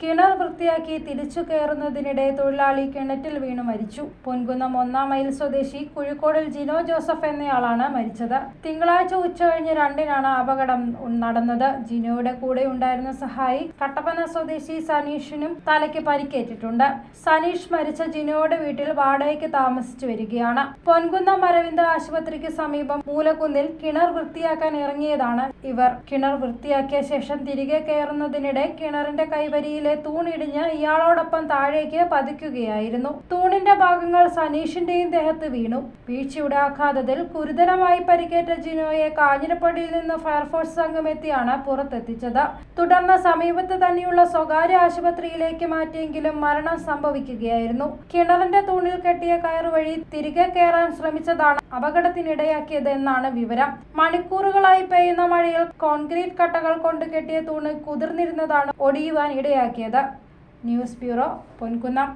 കിണർ വൃത്തിയാക്കി തിരിച്ചു കയറുന്നതിനിടെ തൊഴിലാളി കിണറ്റിൽ വീണു മരിച്ചു. പൊൻകുന്നം ഒന്നാം മൈൽ സ്വദേശി കുഴിക്കോടിൽ ജിനോ ജോസഫ് എന്നയാളാണ് മരിച്ചത്. തിങ്കളാഴ്ച ഉച്ചകഴിഞ്ഞ് രണ്ടിനാണ് അപകടം നടന്നത്. ജിനോയുടെ കൂടെ ഉണ്ടായിരുന്ന സഹായി കട്ടപ്പന സ്വദേശി സനീഷിനും തലയ്ക്ക് പരിക്കേറ്റിട്ടുണ്ട്. സനീഷ് മരിച്ച ജിനോയുടെ വീട്ടിൽ വാടകയ്ക്ക് താമസിച്ചു വരികയാണ്. പൊൻകുന്നം അരവിന്ദ് ആശുപത്രിക്ക് സമീപം മൂലക്കുന്നിൽ കിണർ വൃത്തിയാക്കാൻ ഇറങ്ങിയതാണ് ഇവർ. കിണർ വൃത്തിയാക്കിയ ശേഷം തിരികെ കയറുന്നതിനിടെ കിണറിന്റെ കൈവരിയിലെ തൂണിടിഞ്ഞ് ഇയാളോടൊപ്പം താഴേക്ക് പതിക്കുകയായിരുന്നു. തൂണിന്റെ ഭാഗങ്ങൾ സനീഷിന്റെയും ദേഹത്ത് വീണു. വീഴ്ചയുടെ ആഘാതത്തിൽ ഗുരുതരമായി പരിക്കേറ്റ ജിനോയെ കാഞ്ഞിരപ്പള്ളിയിൽ നിന്ന് ഫയർഫോഴ്സ് സംഘം എത്തിയാണ് പുറത്തെത്തിച്ചത്. തുടർന്ന് സമീപത്ത് തന്നെയുള്ള സ്വകാര്യ ആശുപത്രിയിലേക്ക് മാറ്റിയെങ്കിലും മരണം സംഭവിക്കുകയായിരുന്നു. കിണറിന്റെ തൂണിൽ കെട്ടിയ കയറ് വഴി തിരികെ കയറാൻ ശ്രമിച്ചതാണ് അപകടത്തിനിടയാക്കിയത് എന്നാണ് വിവരം. മണിക്കൂറുകളായി പെയ്യുന്ന മഴയിൽ കോൺക്രീറ്റ് കട്ടകൾ കൊണ്ട് കെട്ടിയ തൂണ് കുതിർന്നിരുന്നതാണ് ഒടിയുവാൻ ഇടയാക്കിയത്. News bureau Ponkunnam.